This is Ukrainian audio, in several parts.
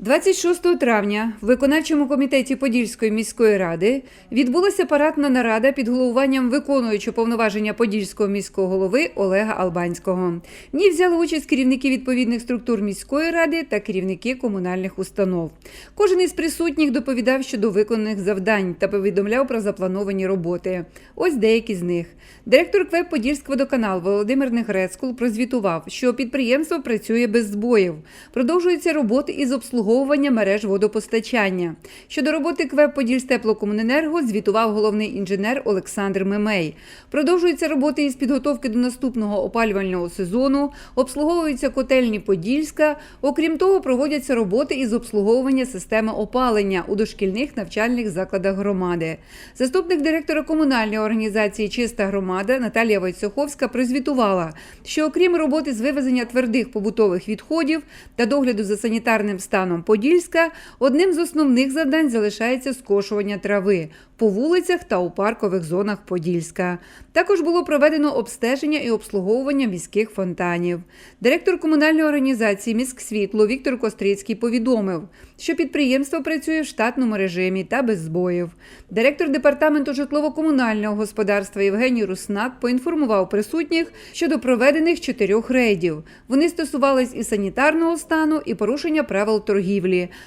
26 травня в виконавчому комітеті Подільської міської ради відбулася парадна нарада під головуванням виконуючого повноваження Подільського міського голови Олега Албанського. В ній взяли участь керівники відповідних структур міської ради та керівники комунальних установ. Кожен із присутніх доповідав щодо виконаних завдань та повідомляв про заплановані роботи. Ось деякі з них. Директор КВЕП Подільськводоканал Володимир Негрецкул прозвітував, що підприємство працює без збоїв. Продовжуються роботи із обслуговування мереж водопостачання. Щодо роботи КВЕП Подільстеплокомуненерго звітував головний інженер Олександр Мемей. Продовжуються роботи із підготовки до наступного опалювального сезону, обслуговуються котельні Подільська. Окрім того, проводяться роботи із обслуговування системи опалення у дошкільних навчальних закладах громади. Заступник директора комунальної організації Чиста громада Наталія Войцеховська прозвітувала, що окрім роботи з вивезення твердих побутових відходів та догляду за санітарним станом Подільська, одним з основних завдань залишається скошування трави по вулицях та у паркових зонах Подільська. Також було проведено обстеження і обслуговування міських фонтанів. Директор комунальної організації «Міськсвітло» Віктор Кострицький повідомив, що підприємство працює в штатному режимі та без збоїв. Директор департаменту житлово-комунального господарства Євгеній Руснак поінформував присутніх щодо проведених чотирьох рейдів. Вони стосувались і санітарного стану, і порушення правил торгівлі,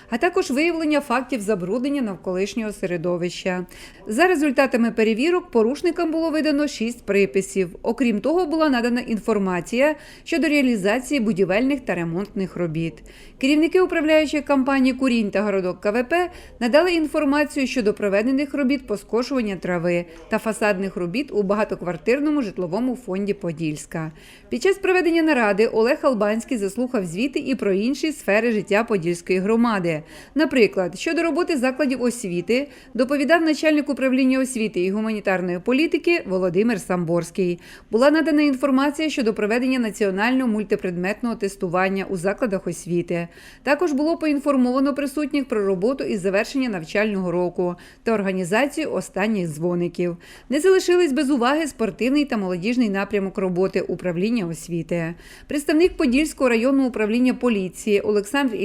а також виявлення фактів забруднення навколишнього середовища. За результатами перевірок порушникам було видано шість приписів. Окрім того, була надана інформація щодо реалізації будівельних та ремонтних робіт. Керівники управляючої компанії Курінь та городок КВП надали інформацію щодо проведених робіт по скошуванню трави та фасадних робіт у багатоквартирному житловому фонді Подільська. Під час проведення наради Олег Албанський заслухав звіти і про інші сфери життя Подільської громади. Наприклад, щодо роботи закладів освіти доповідав начальник управління освіти і гуманітарної політики Володимир Самборський. Була надана інформація щодо проведення національного мультипредметного тестування у закладах освіти. Також було поінформовано присутніх про роботу із завершення навчального року та організацію останніх дзвоників. Не залишились без уваги спортивний та молодіжний напрямок роботи управління освіти. Представник Подільського районного управління поліції Олександр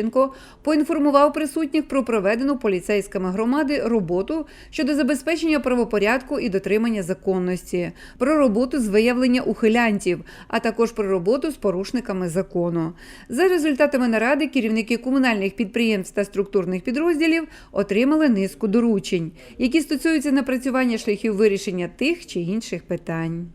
Іллященко поінформував присутніх про проведену поліцейськими громади роботу щодо забезпечення правопорядку і дотримання законності, про роботу з виявлення ухилянтів, а також про роботу з порушниками закону. За результатами наради керівники комунальних підприємств та структурних підрозділів отримали низку доручень, які стосуються напрацювання шляхів вирішення тих чи інших питань.